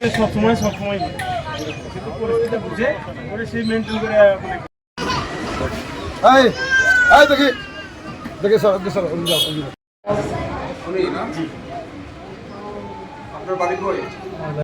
সব সময় সব সময়। কিন্তু পরিস্থিতি বুঝে করে সেই মেনটেন করে এই এই দেখি। দেখি স্যার দেখি স্যার যাও, ওদিকে যাও। দিকে যাব আর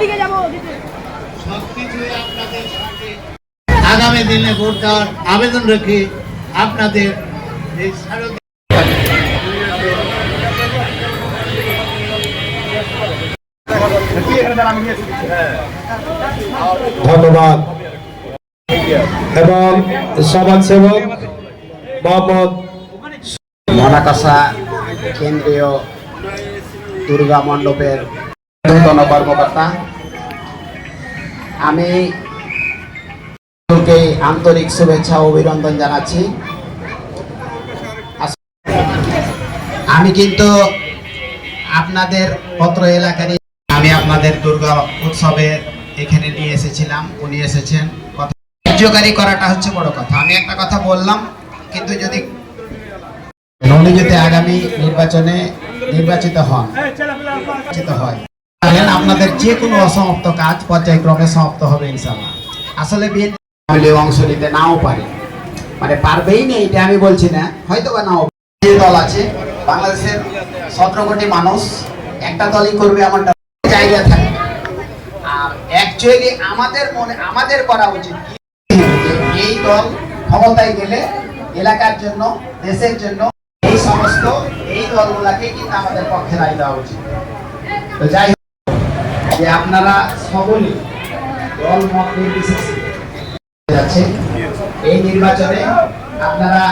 দিকে যাব। আগামী দিনে ভোট দেওয়ার আবেদন রেখে আপনাদের এই ধন্যবাদ। এবং সমাজসেবক মোহাম্মদ মনাকাসা কেন্দ্রীয় দুর্গা মণ্ডপের নূতন কর্মকর্তা। আমি আন্তরিক শুভেচ্ছা ও অভিনন্দন জানাচ্ছি। আমি কিন্তু আপনাদের পত্র এলাকারই আমি আপনাদের দুর্গা উৎসবে এখানে নিয়ে এসেছিলাম, উনি এসেছেন। কার্যকারী করাটা হচ্ছে বড় কথা। আমি একটা কথা বললাম, কিন্তু যদি উনি যদি আগামী নির্বাচনে নির্বাচিত হন, নির্বাচিত হয় আপনাদের যে কোনো অসমাপ্ত কাজ পর্যায়ক্রমে সমাপ্ত হবে ইনশাল্লাহ আসলে বিএনপি অংশ নিতে নাও পারে। মানে পারবেই না, এটা আমি বলছি না হয়তো বা নাও যে দল আছে, বাংলাদেশের সতেরো কোটি মানুষ, একটা দলই করবে এমনটা জায়গা থাকে। আর অ্যাকচুয়ালি আমাদের মনে, আমাদের করা উচিত এই দল ক্ষমতায় গেলে এলাকার জন্য, দেশের জন্য এই সমস্ত এই দলগুলাকে কিন্তু আমাদের পক্ষে রায় দেওয়া উচিত। তো যাই হোক, যে আপনারা সকলেই দল মত নির্বিশেষে যাচ্ছে। এই নির্বাচনে আপনারা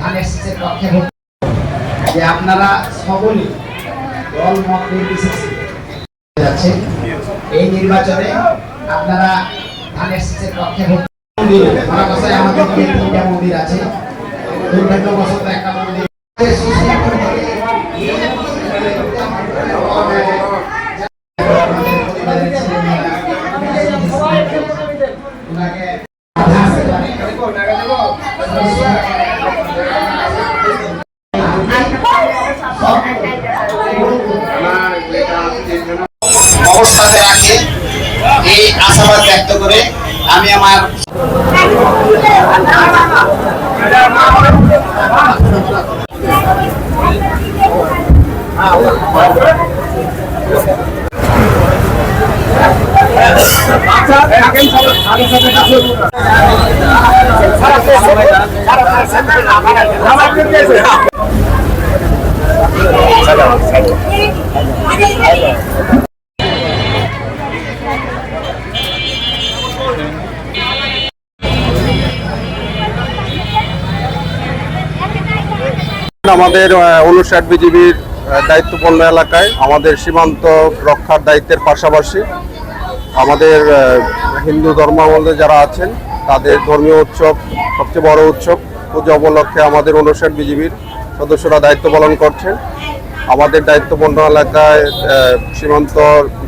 ধানের শীষের পক্ষে যে আপনারা সকলেই দল, মত নির্বিশেষে যাচ্ছে। এই নির্বাচনে আপনারা ধানের শীষের পক্ষে ভোট মন্দির আমাদের মন্দির আছে। দুর্ভাগ্যবশত একটা মন্দির আমাদের অনুষাট বিজিবির দায়িত্বপূর্ণ এলাকায় আমাদের সীমান্ত রক্ষার দায়িত্বের পাশাপাশি আমাদের হিন্দু ধর্মাবলম্বী যারা আছেন, তাদের ধর্মীয় উৎসব সবচেয়ে বড় উৎসব। পুজো উপলক্ষে আমাদের অনুষাট বিজিবির সদস্যরা দায়িত্ব পালন করছেন। আমাদের দায়িত্বপূর্ণ এলাকায় সীমান্ত,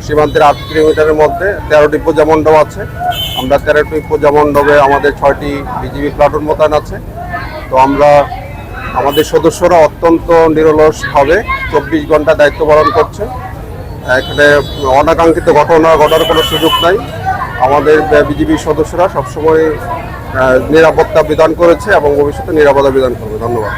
সীমান্তের আট কিলোমিটারের মধ্যে তেরোটি পূজা মণ্ডপ আছে। আমরা তেরোটি পূজা মণ্ডপে আমাদের ছয়টি বিজিবি প্লাটুন মোতায়েন আছে। তো আমরা, আমাদের সদস্যরা অত্যন্ত নিরলসভাবে চব্বিশ ঘণ্টা দায়িত্ব পালন করছে এখানে অনাকাঙ্ক্ষিত ঘটনা ঘটার কোনো সুযোগ নাই। আমাদের বিজিবির সদস্যরা সবসময় নিরাপত্তা বিধান করেছে এবং ভবিষ্যতে নিরাপত্তা বিধান করবে। ধন্যবাদ।